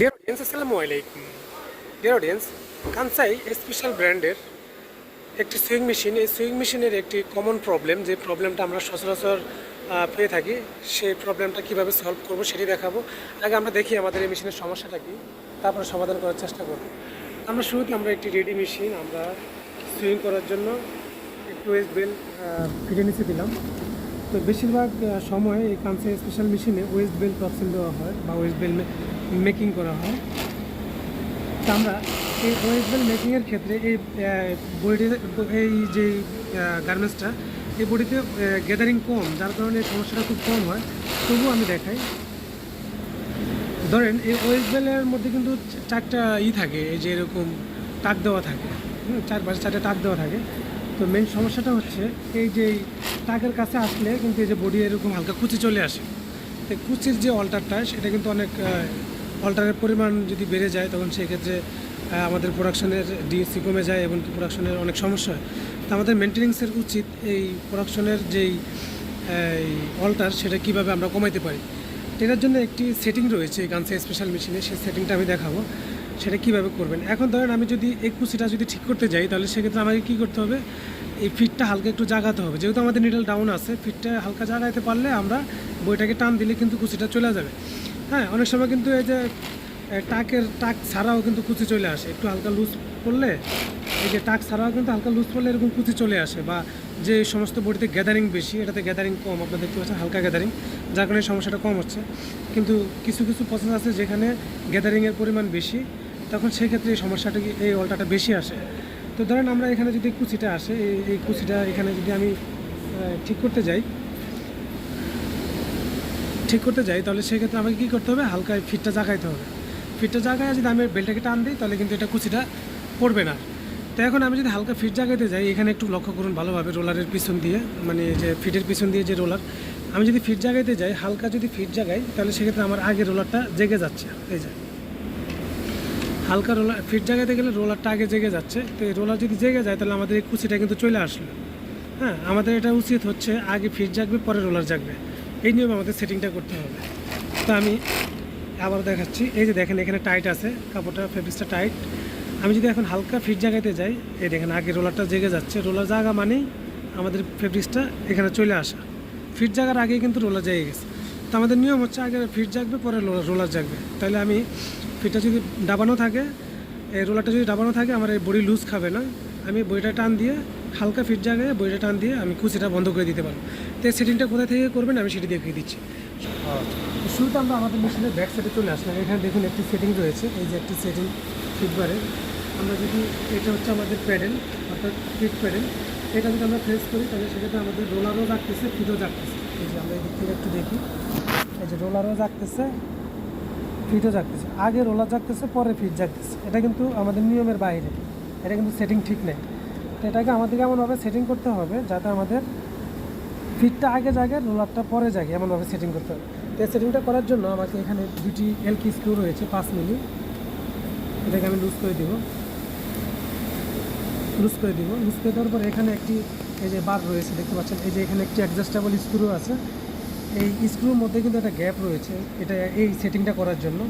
Dear audience আসসালামু আলাইকুম dear audience কানসাই special ব্র্যান্ডের একটি সুইং মেশিন এই সুইং মেশিনের একটি কমন প্রবলেম যে প্রবলেমটা আমরা সচরাচর পেয়ে থাকি, সেই প্রবলেমটা কীভাবে সলভ করব সেটি দেখাবো। আগে আমরা দেখি আমাদের এই মেশিনের সমস্যাটা কী, তারপরে সমাধান করার চেষ্টা করব। আমরা শুরুতে আমরা একটি রেডি মেশিন আমরা সুইং করার জন্য একটু ওয়েস্ট বেল ফিরে নিচে দিলাম। তো বেশিরভাগ সময় এই কানসাই স্পেশাল মেশিনে ওয়েস্ট বেল টক্সিন দেওয়া হয়, বা ওয়েস্ট বেল মেকিং করা হয়। তা আমরা এই ওয়েস্টবেল মেকিংয়ের ক্ষেত্রে এই বডি এই যে গার্মেন্টসটা এই বডিতে গ্যাদারিং কম, যার কারণে সমস্যাটা খুব কম হয়। তবুও আমি দেখাই। ধরেন, এই ওয়েস্টবেলের মধ্যে কিন্তু চারটা ই থাকে, এই যে এরকম টাক দেওয়া থাকে। চারপাশে চারটে টাক দেওয়া থাকে। তো মেন সমস্যাটা হচ্ছে, এই যে টাকের কাছে আসলে কিন্তু এই যে বডি এরকম হালকা কুচি চলে আসে। তো কুচির যে অল্টারটা সেটা কিন্তু অনেক অল্টারের পরিমাণ যদি বেড়ে যায়, তখন সেক্ষেত্রে আমাদের প্রোডাকশনের ডিএসসি কমে যায় এবং প্রোডাকশনের অনেক সমস্যা হয়। তো আমাদের মেনটেনেন্সের উচিত এই প্রোডাকশনের যেই অল্টার সেটা কীভাবে আমরা কমাইতে পারি? এটার জন্য একটি সেটিং রয়েছে গানসে স্পেশাল মেশিনে সেই সেটিংটা আমি দেখাবো, সেটা কীভাবে করবেন? এখন ধরেন আমি যদি এই কুচিটা যদি ঠিক করতে যাই, তাহলে সেক্ষেত্রে আমাকে কী করতে হবে? এই ফিটটা হালকা একটু জাগাতে হবে। যেহেতু আমাদের নিডল ডাউন আছে ফিটটা হালকা জাগাইতে পারলে আমরা বইটাকে টান দিলে কিন্তু কুচিটা চলে যাবে। হ্যাঁ অনেক সময় কিন্তু এই যে টাকের, টাক ছাড়াও কিন্তু কুচি চলে আসে। একটু হালকা লুজ করলে এই যে টাক ছাড়াও কিন্তু হালকা লুজ করলে এরকম কুচি চলে আসে বা যে সমস্ত বডিতে গ্যাদারিং বেশি, এটাতে গ্যাদারিং কম, আপনার দেখতে পাচ্ছেন হালকা গ্যাদারিং যার কারণে সমস্যাটা কম হচ্ছে। কিন্তু কিছু কিছু প্রসেস আছে যেখানে গ্যাদারিংয়ের পরিমাণ বেশি, তখন সেক্ষেত্রে এই সমস্যাটা এই অল্টাটা বেশি আসে। তো ধরেন আমরা এখানে যদি কুচিটা আসে, এই কুচিটা এখানে যদি আমি ঠিক করতে যাই ঠিক করতে যাই, তাহলে সেক্ষেত্রে আমাকে কী করতে হবে? হালকা ফিটটা জাগাইতে হবে। ফিটটা জাগায় যদি আমি বেলটাকে টান দিই, তাহলে কিন্তু এটা কুচিটা পড়বে না। তো এখন আমি যদি হালকা ফিট জাগাইতে যাই, এখানে একটু লক্ষ্য করুন ভালোভাবে রোলারের পিছন দিয়ে মানে যে ফিটের পিছন দিয়ে যে রোলার, আমি যদি ফিট জাগাইতে যাই, হালকা যদি ফিট জাগাই, তাহলে সেক্ষেত্রে আমার আগে রোলারটা জেগে যাচ্ছে। এই যে। হালকা রোলার ফিট জায়গাতে গেলে রোলারটা আগে জেগে যাচ্ছে। তো এই রোলার যদি জেগে যায়, তাহলে আমাদের এই কুচিটা কিন্তু চলে আসলো। হ্যাঁ আমাদের এটা উচিত হচ্ছে আগে ফিট জাগবে, পরে রোলার জাগবে। এই নিয়মে আমাদের সেটিংটা করতে হবে। তো আমি আবার দেখাচ্ছি। এই যে দেখেন, এখানে টাইট আছে, কাপড়টা ফেব্রিক্সটা টাইট আমি যদি এখন হালকা ফিট জায়গাতে যাই, এই দেখেন, আগে রোলারটা জেগে যাচ্ছে। রোলার জায়গা মানেই আমাদের ফেব্রিক্সটা এখানে চলে আসা। ফিট জায়গার আগেই কিন্তু রোলার জেগে গেছে। তো আমাদের নিয়ম হচ্ছে আগে ফিট জাগবে, পরে রোলার জাগবে। তাহলে আমি ফিটটা যদি ডাবানো থাকে, এই রোলারটা যদি ডাবানো থাকে, আমার এই বডি লুজ খাবে না। আমি বইটা টান দিয়ে হালকা ফিট জায়গায় বইটা টান দিয়ে আমি কুচিটা বন্ধ করে দিতে পারব। তো সেটিংটা কোথা থেকে করবেন আমি সেটি দেখিয়ে দিচ্ছি। তো শুরুতে আমরা আমাদের মেশিনের ব্যাক সাইডে চলে আসলাম। এখানে দেখুন একটি সেটিং রয়েছে। এই যে একটি সেটিং ফিটবারের আমরা যদি এটা হচ্ছে আমাদের প্যাডেল, অর্থাৎ ফিট প্যাডেল। এটা যদি আমরা ফ্রেস করি, তাহলে সেক্ষেত্রে আমাদের রোলারও রাখতেছে ফিটও রাখতেছে এই যে আমরা এই দিক থেকে একটু দেখি। এই যে রোলারও রাখতেছে ফিটও জাগতেছে। আগে রোলার জাগতেছে, পরে ফিট জাগতেছে। এটা কিন্তু আমাদের নিয়মের বাইরে। এটা কিন্তু সেটিং ঠিক নেই। তো এটাকে আমাদেরকে এমনভাবে সেটিং করতে হবে যাতে আমাদের ফিটটা আগে জাগে রোলারটা পরে জাগে, এমনভাবে সেটিং করতে হবে। তো সেটিংটা করার জন্য আমাকে এখানে দুটি এলকি স্ক্রু রয়েছে, পাঁচ মিলি। এটাকে আমি লুজ করে দিব। লুজ করে দিব। লুজ করে দেওয়ার পর এখানে একটি এই যে বার রয়েছে, দেখতে পাচ্ছেন? এই যে এখানে একটি অ্যাডজাস্টেবল স্ক্রু আছে। এই স্ক্রুর মধ্যে কিন্তু একটা গ্যাপ রয়েছে, এটা এই সেটিংটা করার জন্য।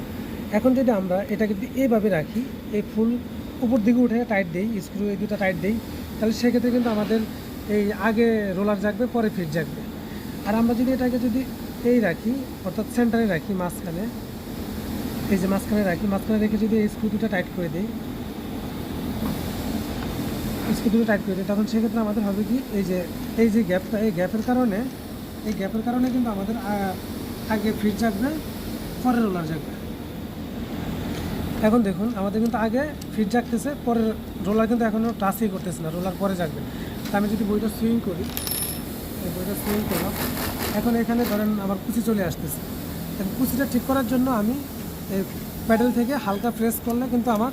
এখন যদি আমরা এটাকে যদি এইভাবে রাখি, এই ফুল উপর দিকে উঠে টাইট দেই স্ক্রু এই দুটো টাইট দেই, তাহলে সেক্ষেত্রে কিন্তু আমাদের এই আগে রোলার জাগবে, পরে ফিট জাগবে। আর আমরা যদি এটাকে যদি এই রাখি, অর্থাৎ সেন্টারে রাখি মাঝখানে, এই যে মাঝখানে রাখি, মাঝখানে রেখে যদি এই স্ক্রু দুটো টাইট করে দিই স্ক্রু দুটো টাইট করে দিই, তখন সেক্ষেত্রে আমাদের হবে কি, এই যে এই যে গ্যাপটা এই গ্যাপের কারণে, এই গ্যাপের কারণে কিন্তু আমাদের আগে ফিট জাগবে, পরে রোলার জাগবে। এখন দেখুন, আমাদের কিন্তু আগে ফিট জাগতেছে পরে রোলার কিন্তু এখনও টাচই করতেছে না, রোলার পরে জাগবে। তা আমি যদি বইটা সুইং করি, এই বইটা সুইং করলাম, এখন এখানে ধরেন আমার কুচি চলে আসতেছে। এখন কুচিটা ঠিক করার জন্য আমি এই প্যাডেল থেকে হালকা প্রেস করলে কিন্তু আমার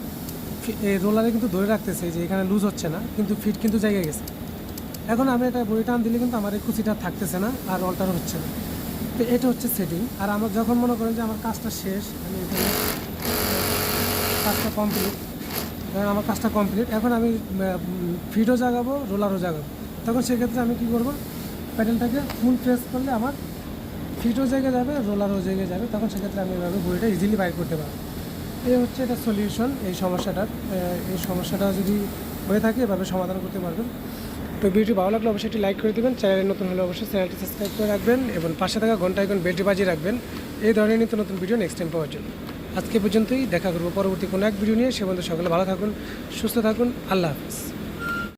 এই রোলারে কিন্তু ধরে রাখতেছে যে এখানে লুজ হচ্ছে না, কিন্তু ফিট কিন্তু জায়গায় গেছে। এখন আমি এটা বই টান দিলে কিন্তু আমার এই কুচিটা থাকতেছে না আর অল্টার হচ্ছে না। তো এটা হচ্ছে সেটিং আর আমার যখন মনে করেন যে আমার কাজটা শেষ, আমি এখানে কাজটা কমপ্লিট ধরেন আমার কাজটা কমপ্লিট এখন আমি ফিডও জাগাবো রোলারও জাগাবো। তখন সেক্ষেত্রে আমি কি করব? প্যাডেলটাকে ফুল প্রেস করলে আমার ফিটও জেগে যাবে রোলারও জেগে যাবে। তখন সেক্ষেত্রে আমি এভাবে বইটা ইজিলি বাইর করতে পারব। এই হচ্ছে এটা সলিউশন এই সমস্যাটার। এই সমস্যাটা যদি হয়ে থাকে, এভাবে সমাধান করতে পারবেন। তো ভিডিওটি ভালো লাগলে অবশ্যই একটি লাইক করে দেবেন। চ্যানেলে নতুন হলে অবশ্যই চ্যানেলটি সাবস্ক্রাইব করে রাখবেন এবং পাশে থাকা ঘণ্টা এখন বেলটি বাজিয়ে রাখবেন। এই ধরনের নিত্য নতুন ভিডিও নেক্সট টাইম পাওয়ার জন্য। আজকে পর্যন্তই দেখা করব পরবর্তী কোনো এক ভিডিও নিয়ে। সে পর্যন্ত সকলে ভালো থাকুন, সুস্থ থাকুন। আল্লাহ হাফিজ।